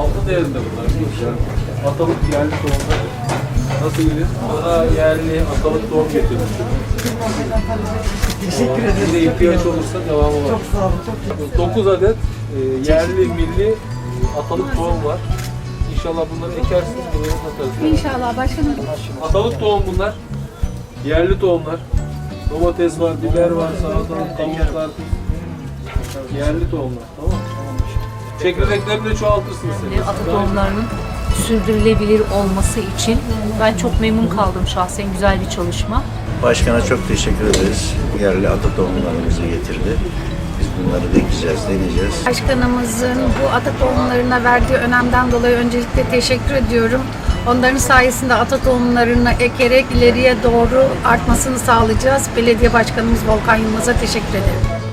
Altı değerinde bunlar. Atalık yerli tohumlar. Nasıl gidiyor? Bana yerli atalık tohum getirdim. Teşekkür Size ederim. ihtiyaç olursa devamı var. Çok sağ olun. Çok teşekkür 9 adet e, yerli milli e, atalık tohum var. İnşallah bunları ekersiniz, bunları satarsınız. İnşallah başkanım. Atalık tohum bunlar. Yerli tohumlar. Domates var, biber var, salatalık, tavuklar. Yerli tohumlar. Tamam mı? Çekirdeklerini de çoğaltırsınız. siz. Ata tohumlarının sürdürülebilir olması için ben çok memnun kaldım şahsen güzel bir çalışma. Başkana çok teşekkür ederiz. Yerli ata tohumlarımızı getirdi. Biz bunları dikeceğiz, deneyeceğiz. Başkanımızın bu ata tohumlarına verdiği önemden dolayı öncelikle teşekkür ediyorum. Onların sayesinde ata tohumlarını ekerek ileriye doğru artmasını sağlayacağız. Belediye Başkanımız Volkan Yılmaz'a teşekkür ederim.